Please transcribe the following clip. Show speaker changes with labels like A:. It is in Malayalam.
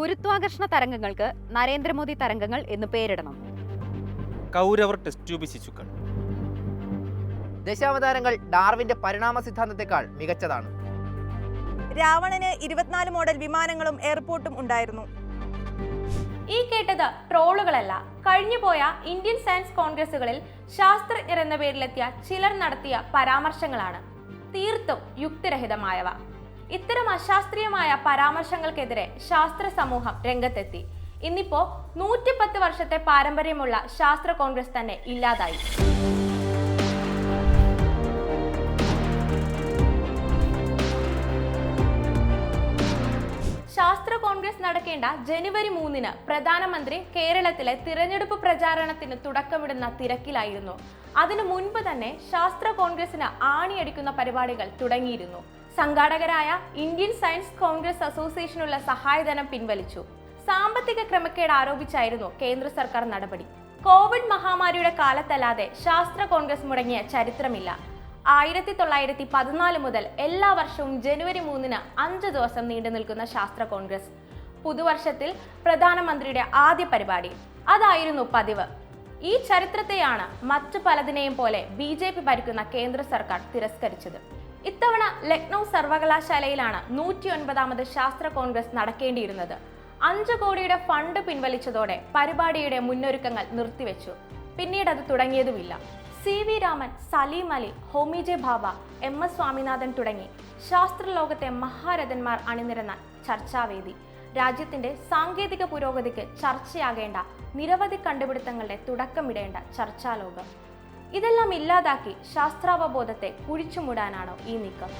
A: ഗുരുത്വാകർഷണ തരംഗങ്ങൾക്ക് നരേന്ദ്രമോദി തരംഗങ്ങൾ എന്ന് പേരിടണം.
B: കൗരവർ ടെസ്റ്റ് ട്യൂബ് ശിശുക്കൾ
C: ദശാവതാരങ്ങൾ ഡാർവിന്റെ പരിണാമ സിദ്ധാന്തത്തെക്കാൾ മികച്ചതാണ്.
D: രാവണന് ഇരുപത്തിനാല് മോഡൽ വിമാനങ്ങളും എയർപോർട്ടും ഉണ്ടായിരുന്നു.
E: ഈ കേട്ടത് ട്രോളുകളല്ല. കഴിഞ്ഞുപോയ ഇന്ത്യൻ സയൻസ് കോൺഗ്രസുകളിൽ ശാസ്ത്രജ്ഞർ എന്ന പേരിലെത്തിയ ചിലർ നടത്തിയ പരാമർശങ്ങളാണ്. തീർത്തും യുക്തിരഹിതമായവ. ഇത്തരം അശാസ്ത്രീയമായ പരാമർശങ്ങൾക്കെതിരെ ശാസ്ത്ര സമൂഹം രംഗത്തെത്തി. ഇന്നിപ്പോ നൂറ്റിപ്പത്ത് വർഷത്തെ പാരമ്പര്യമുള്ള ശാസ്ത്ര കോൺഗ്രസ് തന്നെ ഇല്ലാതായി. ശാസ്ത്ര കോൺഗ്രസ് നടക്കേണ്ട ജനുവരി മൂന്നിന് പ്രധാനമന്ത്രി കേരളത്തിലെ തിരഞ്ഞെടുപ്പ് പ്രചാരണത്തിന് തുടക്കമിടുന്ന തിരക്കിലായിരുന്നു. അതിനു മുൻപ് തന്നെ ശാസ്ത്ര കോൺഗ്രസിന് ആണിയടിക്കുന്ന പരിപാടികൾ തുടങ്ങിയിരുന്നു. സംഘാടകരായ ഇന്ത്യൻ സയൻസ് കോൺഗ്രസ് അസോസിയേഷനുള്ള സഹായധനം പിൻവലിച്ചു. സാമ്പത്തിക ക്രമക്കേട് ആരോപിച്ചായിരുന്നു കേന്ദ്ര സർക്കാർ നടപടി. കോവിഡ് മഹാമാരിയുടെ കാലത്തല്ലാതെ ശാസ്ത്ര കോൺഗ്രസ് മുടങ്ങിയ ചരിത്രമില്ല. ആയിരത്തി തൊള്ളായിരത്തി പതിനാല് മുതൽ എല്ലാ വർഷവും ജനുവരി മൂന്നിന് അഞ്ച് ദിവസം നീണ്ടു നിൽക്കുന്ന ശാസ്ത്ര കോൺഗ്രസ്. പുതുവർഷത്തിൽ പ്രധാനമന്ത്രിയുടെ ആദ്യ പരിപാടി. അതായിരുന്നു പതിവ്. ഈ ചരിത്രത്തെയാണ് മറ്റു പലതിനെയും പോലെ ബി ജെ പി ഭരിക്കുന്ന കേന്ദ്ര സർക്കാർ തിരസ്കരിച്ചത്. ഇത്തവണ ലക്നൗ സർവകലാശാലയിലാണ് നൂറ്റി ഒൻപതാമത് ശാസ്ത്ര കോൺഗ്രസ് നടക്കേണ്ടിയിരുന്നത്. അഞ്ച് കോടിയുടെ ഫണ്ട് പിൻവലിച്ചതോടെ പരിപാടിയുടെ മുന്നൊരുക്കങ്ങൾ നിർത്തിവെച്ചു. പിന്നീട് അത് തുടങ്ങിയതുമില്ല. C V Raman Salim Ali Homi J Bhabha M S Swaminathan തുടങ്ങി ശാസ്ത്രലോകത്തെ മഹാരഥന്മാർ അണിനിരന്ന ചർച്ചാവേദി. രാജ്യത്തിന്റെ സാങ്കേതിക പുരോഗതിക്ക് ചർച്ചയാകേണ്ട നിരവധി കണ്ടുപിടുത്തങ്ങളുടെ തുടക്കമിടേണ്ട ചർച്ചാലോകം. ഇതെല്ലാം ഇല്ലാതാക്കി ശാസ്ത്രാവബോധത്തെ കുഴിച്ചുമൂടാനാണോ ഈ നീക്കം?